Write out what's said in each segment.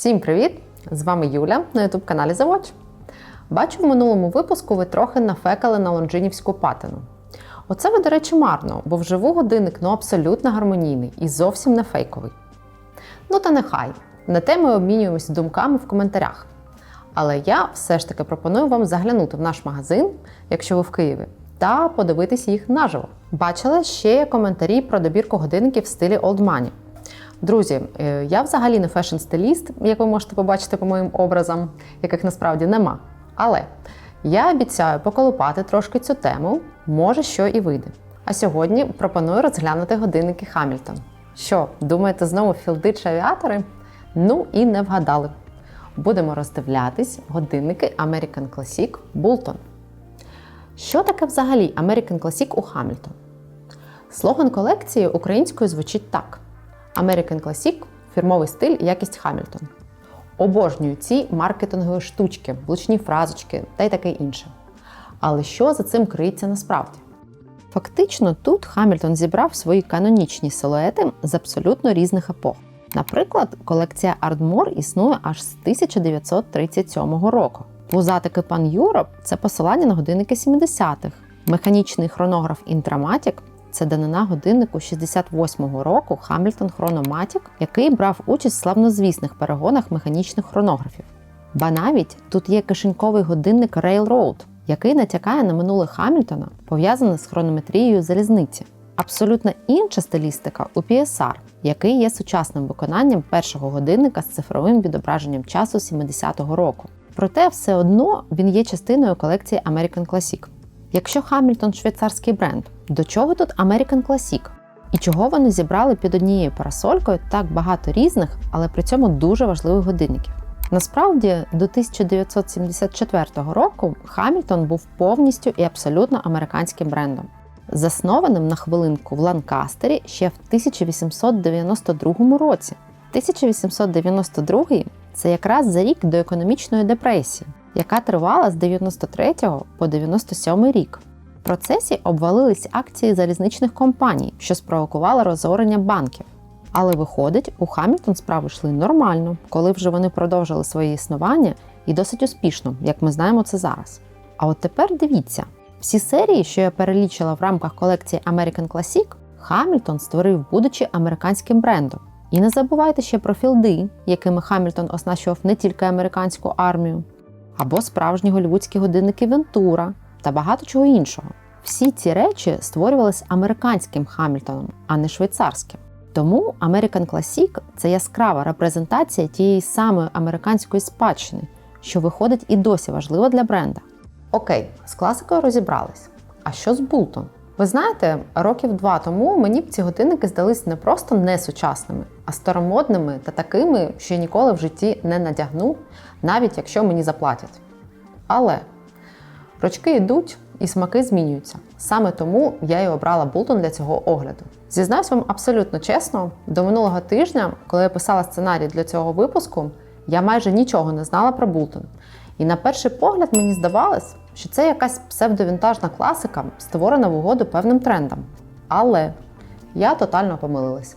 Всім привіт! З вами Юля на youtube каналі The Watch. Бачу, в минулому випуску ви трохи нафекали на лонжинівську патину. Оце ви, до речі, марно, бо вживу годинник ну абсолютно гармонійний і зовсім не фейковий. Ну та нехай. На те ми обмінюємося думками в коментарях. Але я все ж таки пропоную вам заглянути в наш магазин, якщо ви в Києві, та подивитись їх наживо. Бачила ще коментарі про добірку годинників в стилі Old Money. Друзі, е, я взагалі не фешн-стиліст, як ви можете побачити по моїм образам, яких насправді нема. Але я обіцяю поколупати трошки цю тему, може, що і вийде. А сьогодні пропоную розглянути годинники Хамільтон. Що, думаєте, знову філди чи авіатори? Ну і не вгадали. Будемо роздивлятись годинники American Classic Bulton. Що таке взагалі American Classic у Хамільтон? Слоган колекції українською звучить так: American Classic фірмовий стиль, якість Хамільтон. Обожнюю ці маркетингові штучки, влучні фразочки та й таке інше. Але що за цим криється насправді? Фактично, тут Хамільтон зібрав свої канонічні силуети з абсолютно різних епох. Наприклад, колекція Ardmore існує аж з 1937 року. Пузатики Pan Europe – це посилання на годинники 70-х. Механічний хронограф Intramatic – це данина годиннику 68-го року Hamilton Chronomatic, який брав участь в славнозвісних перегонах механічних хронографів. Ба навіть тут є кишеньковий годинник Railroad, який натякає на минуле Хамільтона, пов'язане з хронометрією залізниці. Абсолютно інша стилістика у PSR, який є сучасним виконанням першого годинника з цифровим відображенням часу 70-го року. Проте все одно він є частиною колекції American Classic. Якщо Хамільтон швейцарський бренд, до чого тут American Classic? І чого вони зібрали під однією парасолькою так багато різних, але при цьому дуже важливих годинників? Насправді, до 1974 року Хамільтон був повністю і абсолютно американським брендом, заснованим на хвилинку в Ланкастері ще в 1892 році. 1892 це якраз за рік до економічної депресії, яка тривала з 93 по 97 рік. В процесі обвалились акції залізничних компаній, що спровокувало розорення банків. Але виходить, у Хамільтон справи йшли нормально, коли вже вони продовжили своє існування і досить успішно, як ми знаємо це зараз. А от тепер дивіться: всі серії, що я перелічила в рамках колекції American Classic, Хамільтон створив, будучи американським брендом. І не забувайте ще про філди, якими Хамільтон оснащував не тільки американську армію, або справжні голівудські годинники Вентура та багато чого іншого. Всі ці речі створювалися американським Хамільтоном, а не швейцарським. Тому American Classic – це яскрава репрезентація тієї самої американської спадщини, що виходить і досі важлива для бренда. Окей, з класикою розібрались. А що з Бултон? Ви знаєте, років два тому мені б ці годинники здались не просто несучасними, а старомодними та такими, що я ніколи в житті не надягну, навіть якщо мені заплатять. Але рочки йдуть і смаки змінюються. Саме тому я і обрала Бултон для цього огляду. Зізнаюсь вам абсолютно чесно, до минулого тижня, коли я писала сценарій для цього випуску, я майже нічого не знала про Бултон. І на перший погляд мені здавалось, що це якась псевдовінтажна класика, створена в угоду певним трендам. Але я тотально помилилась.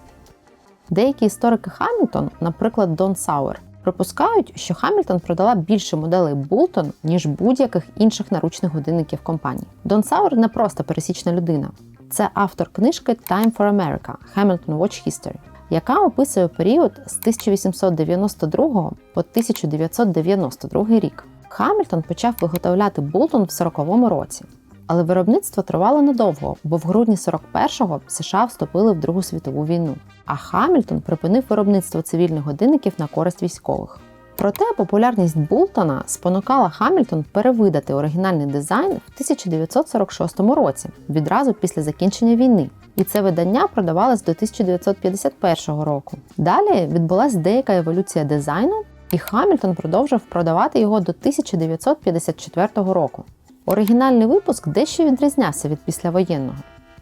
Деякі історики Хамільтон, наприклад, Дон Сауер, припускають, що Хамільтон продала більше моделей Бултон, ніж будь-яких інших наручних годинників компанії. Дон Сауер не просто пересічна людина, це автор книжки Time for America Hamilton Watch History, яка описує період з 1892 по 1992 рік. Хамільтон почав виготовляти Бултон в 40-му році. Але виробництво тривало недовго, бо в грудні 41-го США вступили в Другу світову війну. А Хамільтон припинив виробництво цивільних годинників на користь військових. Проте популярність Бултона спонукала Хамільтон перевидати оригінальний дизайн в 1946 році, відразу після закінчення війни. І це видання продавалось до 1951 року. Далі відбулася деяка еволюція дизайну, і Хамільтон продовжив продавати його до 1954 року. Оригінальний випуск дещо відрізнявся від післявоєнного.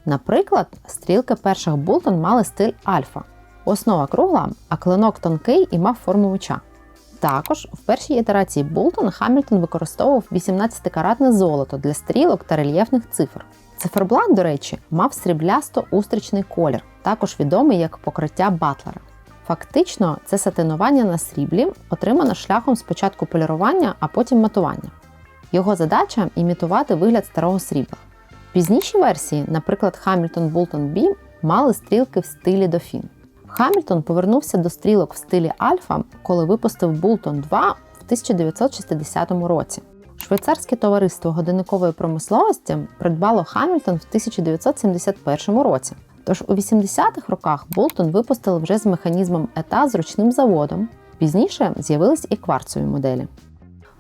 Наприклад, стрілки перших Бултон мали стиль альфа. Основа кругла, а клинок тонкий і мав форму меча. Також в першій ітерації Бултон Хамільтон використовував 18-каратне золото для стрілок та рельєфних цифр. Циферблат, до речі, мав сріблясто-устричний колір, також відомий як покриття батлера. Фактично, це сатинування на сріблі, отримане шляхом спочатку полірування, а потім матування. Його задача імітувати вигляд старого срібла. Пізніші версії, наприклад, Hamilton Bolton B, мали стрілки в стилі Дофін. Хамільтон повернувся до стрілок в стилі Альфа, коли випустив Болтон 2 в 1960 році. Швейцарське товариство годинникової промисловості придбало Хамільтон в 1971 році. Тож у 80-х роках Болтон випустили вже з механізмом ета з ручним заводом. Пізніше з'явились і кварцові моделі.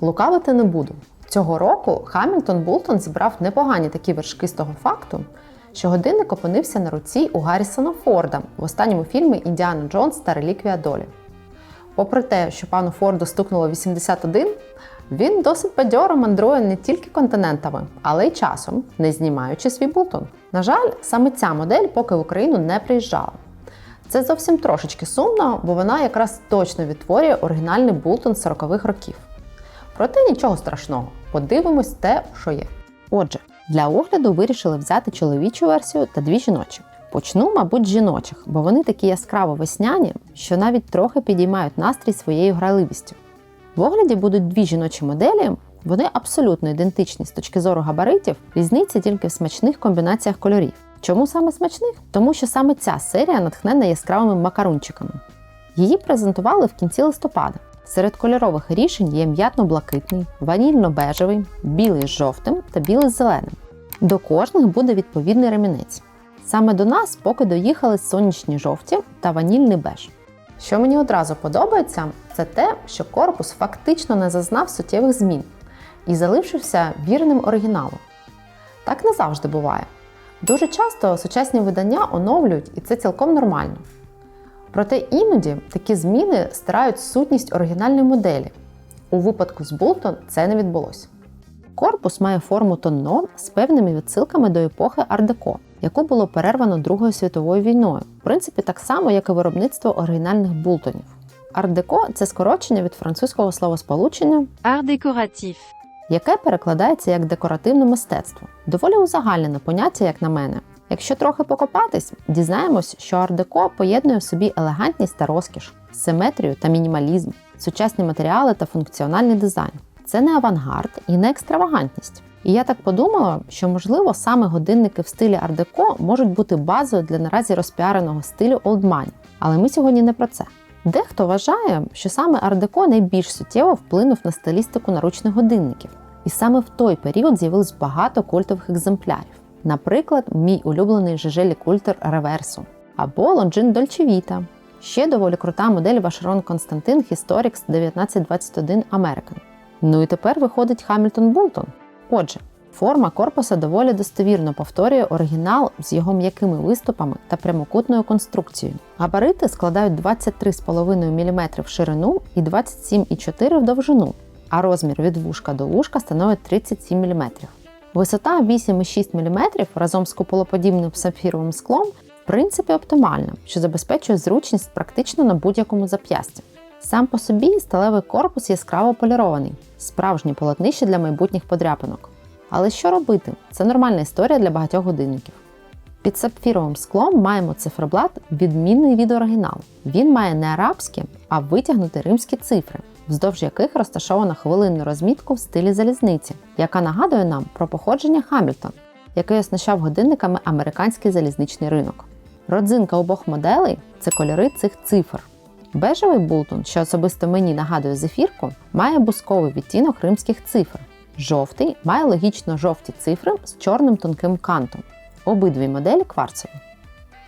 Лукавити не буду. Цього року Хамільтон Болтон зібрав непогані такі вершки з того факту, що годинник опинився на руці у Гаррісона Форда в останньому фільмі Індіана Джонс та Реліквія долі. Попри те, що пану Форду стукнуло 81, він досить бадьоро мандрує не тільки континентами, але й часом, не знімаючи свій Болтон. На жаль, саме ця модель поки в Україну не приїжджала. Це зовсім трошечки сумно, бо вона якраз точно відтворює оригінальний Болтон 40-х років. Проте нічого страшного, подивимось те, що є. Отже, для огляду вирішили взяти чоловічу версію та дві жіночі. Почну, мабуть, з жіночих, бо вони такі яскраво весняні, що навіть трохи підіймають настрій своєю грайливістю. В огляді будуть дві жіночі моделі, вони абсолютно ідентичні з точки зору габаритів, різниця тільки в смачних комбінаціях кольорів. Чому саме смачних? Тому що саме ця серія натхнена яскравими макарунчиками. Її презентували в кінці листопада. Серед кольорових рішень є м'ятно-блакитний, ванільно-бежевий, білий з жовтим та білий з зеленим. До кожних буде відповідний ремінець. Саме до нас поки доїхали сонячні жовті та ванільний беж. Що мені одразу подобається, це те, що корпус фактично не зазнав суттєвих змін і залишився вірним оригіналу. Так не завжди буває. Дуже часто сучасні видання оновлюють, і це цілком нормально. Проте іноді такі зміни стирають сутність оригінальної моделі. У випадку з Болтон це не відбулося. Корпус має форму тонно з певними відсилками до епохи ар-деко, яку було перервано Другою світовою війною, в принципі, так само, як і виробництво оригінальних бултонів. Ар-деко це скорочення від французького словосполучення, Art décoratif. яке перекладається як декоративне мистецтво. Доволі узагальнене поняття, як на мене. Якщо трохи покопатись, дізнаємось, що ар-деко поєднує в собі елегантність та розкіш, симетрію та мінімалізм, сучасні матеріали та функціональний дизайн. Це не авангард і не екстравагантність. І я так подумала, що можливо саме годинники в стилі ар-деко можуть бути базою для наразі розпіареного стилю Old Money. Але ми сьогодні не про це. Дехто вважає, що саме ар-деко найбільш суттєво вплинув на стилістику наручних годинників. І саме в той період з'явилось багато культових екземплярів. Наприклад, мій улюблений Жежелі Культер Реверсу або Dolce Vita. Ще доволі крута модель Vacheron Constantin Historics 1921 American. Ну і тепер виходить Hamilton Bolton. Отже, форма корпуса доволі достовірно повторює оригінал з його м'якими виступами та прямокутною конструкцією. Габарити складають 23,5 мм в ширину і 27,4 в довжину, а розмір від вушка до вушка становить 37 мм. Висота 8,6 мм разом з куполоподібним сапфіровим склом в принципі оптимальна, що забезпечує зручність практично на будь-якому зап'ясті. Сам по собі сталевий корпус яскраво полірований, справжнє полотнище для майбутніх подряпинок. Але що робити? Це нормальна історія для багатьох годинників. Під сапфіровим склом маємо циферблат, відмінний від оригіналу. Він має не арабські, а витягнуті римські цифри, вздовж яких розташована хвилинну розмітку в стилі залізниці, яка нагадує нам про походження Хамільтон, який оснащав годинниками американський залізничний ринок. Родзинка обох моделей це кольори цих цифр. Бежевий бултон, що особисто мені нагадує зефірку, має бусковий відтінок римських цифр. Жовтий має логічно жовті цифри з чорним тонким кантом. Обидві моделі кварцеві.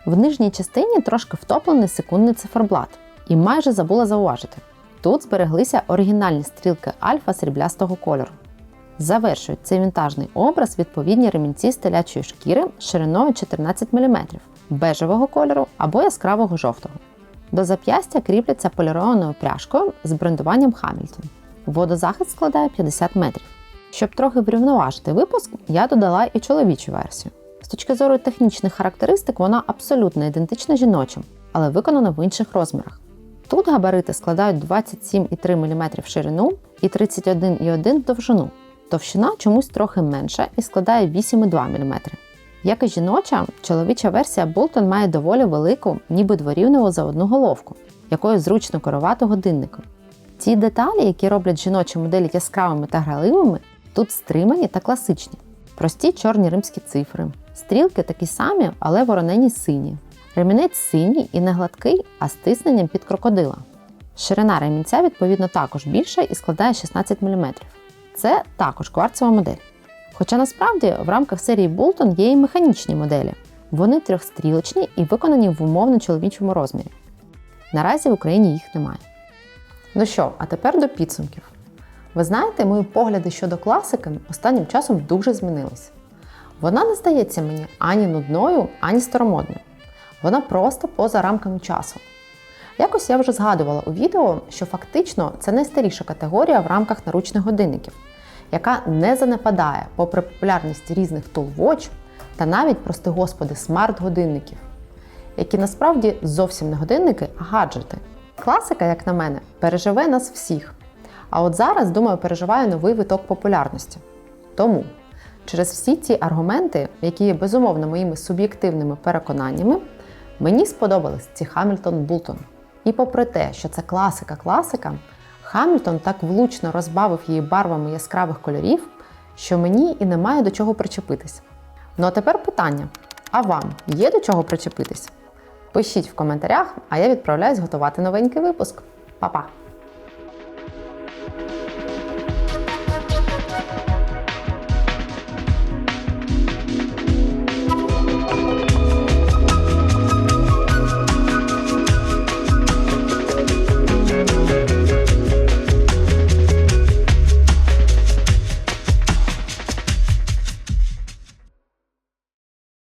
В нижній частині трошки втоплений секундний циферблат, і майже забула зауважити. Тут збереглися оригінальні стрілки альфа сріблястого кольору. Завершують цей вінтажний образ відповідні ремінці з шкіри шириною 14 мм, бежевого кольору або яскравого жовтого. До зап'ястя кріпляться полірованою пряжкою з брендуванням Hamilton. Водозахист складає 50 метрів. Щоб трохи врівноважити випуск, я додала і чоловічу версію. З точки зору технічних характеристик, вона абсолютно ідентична жіночим, але виконана в інших розмірах. Тут габарити складають 27,3 мм в ширину і 31,1 в довжину. Товщина чомусь трохи менша і складає 8,2 мм. Як і жіноча, чоловіча версія Bolton має доволі велику, ніби дворівневу за одну головку, якою зручно керувати годинником. Ті деталі, які роблять жіночі моделі яскравими та граливими, тут стримані та класичні. Прості чорні римські цифри. Стрілки такі самі, але воронені сині. Ремінець синій і не гладкий, а з тисненням під крокодила. Ширина ремінця, відповідно, також більша і складає 16 мм. Це також кварцева модель. Хоча насправді в рамках серії Bolton є і механічні моделі. Вони трьохстрілочні і виконані в умовно чоловічому розмірі. Наразі в Україні їх немає. Ну що, а тепер до підсумків. Ви знаєте, мої погляди щодо класики останнім часом дуже змінились. Вона не здається мені ані нудною, ані старомодною. Вона просто поза рамками часу. Якось я вже згадувала у відео, що фактично це найстаріша категорія в рамках наручних годинників, яка не занепадає попри популярність різних Tool та навіть, прости господи, смарт-годинників, які насправді зовсім не годинники, а гаджети. Класика, як на мене, переживе нас всіх. А от зараз, думаю, переживає новий виток популярності. Тому через всі ці аргументи, які є безумовно моїми суб'єктивними переконаннями, мені сподобались ці Хамільтон Бултон. І попри те, що це класика-класика, Хамільтон так влучно розбавив її барвами яскравих кольорів, що мені і немає до чого причепитись. Ну а тепер питання: а вам є до чого причепитись? Пишіть в коментарях, а я відправляюсь готувати новенький випуск. Па-па!